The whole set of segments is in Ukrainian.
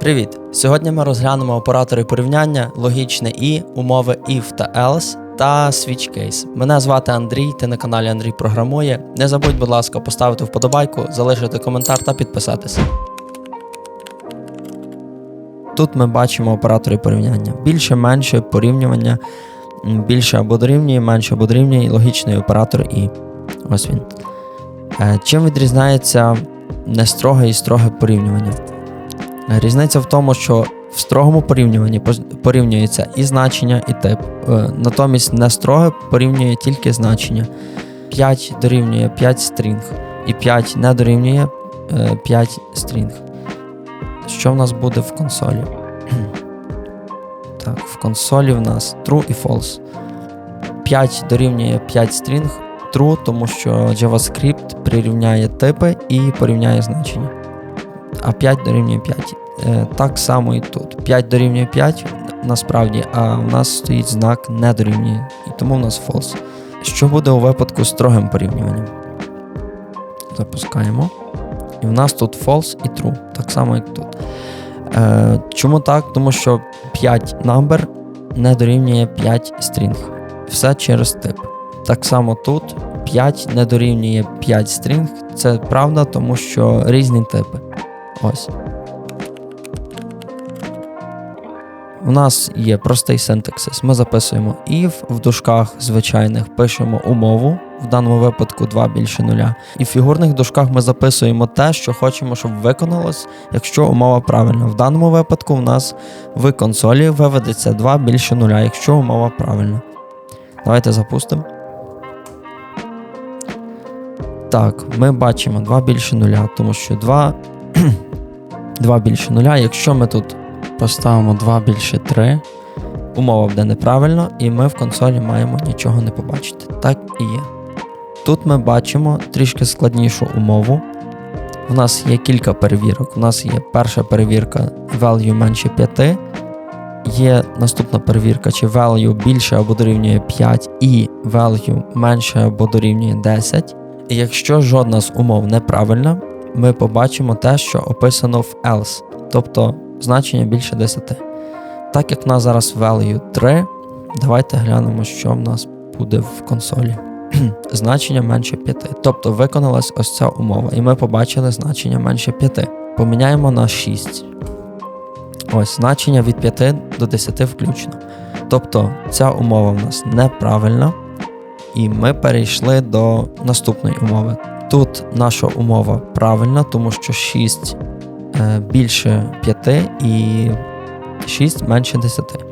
Привіт! Сьогодні ми розглянемо оператори порівняння, логічне і, умови if та else та case. Мене звати Андрій, ти на каналі Андрій Програмує. Не забудь, будь ласка, поставити вподобайку, залишити коментар та підписатися. Тут ми бачимо оператори порівняння. Більше, менше порівнювання, більше або дорівнює, менше або дорівнює, логічний оператор і. Ось він. Е, Чим відрізняється нестроге і строге порівнювання? Різниця в тому, що в строгому порівнюванні порівнюється і значення, і тип. Е, Натомість нестроге порівнює тільки значення. 5 дорівнює 5 стрінг, і 5 не дорівнює е, 5 стрінг. Що в нас буде в консолі? так, в консолі в нас true і false. 5 дорівнює 5 стрінг, true, тому що JavaScript прирівняє типи і порівняє значення а 5 дорівнює 5. Е, так само і тут. 5 дорівнює 5 насправді, а в нас стоїть знак не дорівнює, і тому в нас false. Що буде у випадку з строгим порівнюванням? Запускаємо. І в нас тут false і true, так само, як тут. Е, чому так? Тому що 5 number не дорівнює 5 string. Все через тип. Так само тут 5 не дорівнює 5 string. Це правда, тому що різні типи. Ось. У нас є простий синтаксис. Ми записуємо if, в дужках звичайних пишемо умову, в даному випадку 2 більше нуля. І в фігурних дужках ми записуємо те, що хочемо, щоб виконалось, якщо умова правильна. В даному випадку в нас в консолі виведеться 2 більше нуля, якщо умова правильна. Давайте запустимо. Так, ми бачимо 2 більше нуля, тому що 2 2 більше нуля. Якщо ми тут поставимо 2 більше 3, умова буде неправильно, і ми в консолі маємо нічого не побачити. Так і є. Тут ми бачимо трішки складнішу умову. У нас є кілька перевірок. У нас є перша перевірка value менше 5. Є наступна перевірка, чи value більше або дорівнює 5, і value менше або дорівнює 10. І якщо жодна з умов неправильна, ми побачимо те, що описано в else, тобто значення більше 10. Так як в нас зараз value 3, давайте глянемо, що в нас буде в консолі. значення менше 5. Тобто виконалась ось ця умова, і ми побачили значення менше 5. Поміняємо на 6. Ось значення від 5 до 10 включно. Тобто ця умова в нас неправильна, і ми перейшли до наступної умови. Тут наша умова правильна, тому що 6 е, більше 5 і 6 менше 10.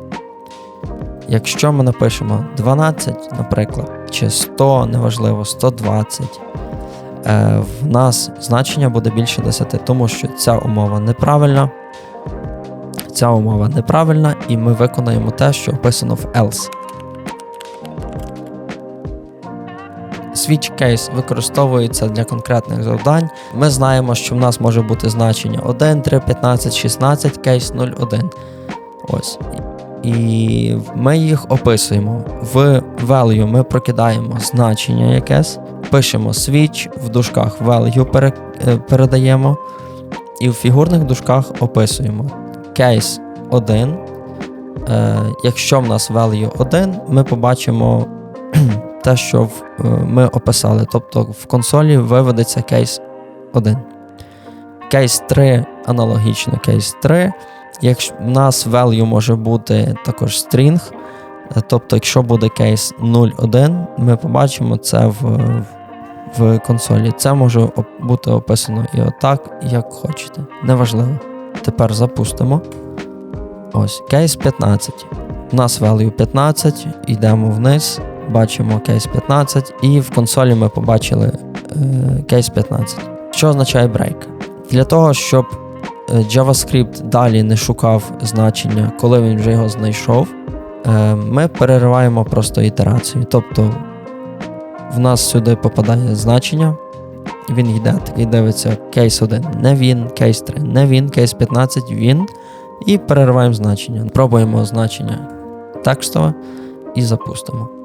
Якщо ми напишемо 12, наприклад, чи 100, неважливо, 120, е, в нас значення буде більше 10, тому що ця умова неправильна. Ця умова неправильна, і ми виконаємо те, що описано в else. Switch case використовується для конкретних завдань. Ми знаємо, що в нас може бути значення 1, 3, 15, 16, кейс 01. Ось. І ми їх описуємо. В value ми прокидаємо значення якесь, пишемо switch, в дужках value е, передаємо, і в фігурних дужках описуємо кейс 1. Е, якщо в нас value 1, ми побачимо те, що е, ми описали. Тобто в консолі виведеться кейс 1. Кейс 3 аналогічно кейс 3. Якщо в нас value може бути також string, е, тобто, якщо буде кейс 0.1, ми побачимо це в, в консолі. Це може бути описано і отак, як хочете. Неважливо. Тепер запустимо. Ось, кейс 15. У нас value 15, йдемо вниз, бачимо кейс 15, і в консолі ми побачили е, кейс 15. Що означає break? Для того, щоб е, JavaScript далі не шукав значення, коли він вже його знайшов, е, ми перериваємо просто ітерацію. Тобто в нас сюди попадає значення, він йде такий дивиться кейс 1, не він, кейс 3, не він, кейс 15, він. І перериваємо значення. Пробуємо значення текстове і запустимо.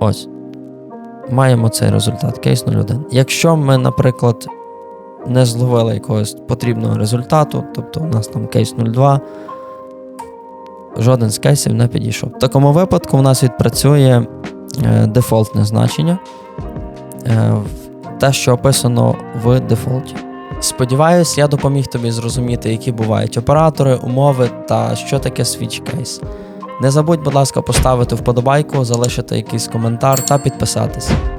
Ось. Маємо цей результат, кейс 01. Якщо ми, наприклад, не зловили якогось потрібного результату, тобто у нас там кейс 02, жоден з кейсів не підійшов. В такому випадку у нас відпрацює е, дефолтне значення, е, те, що описано в дефолті. Сподіваюсь, я допоміг тобі зрозуміти, які бувають оператори, умови та що таке switch case. Не забудь, будь ласка, поставити вподобайку, залишити якийсь коментар та підписатися.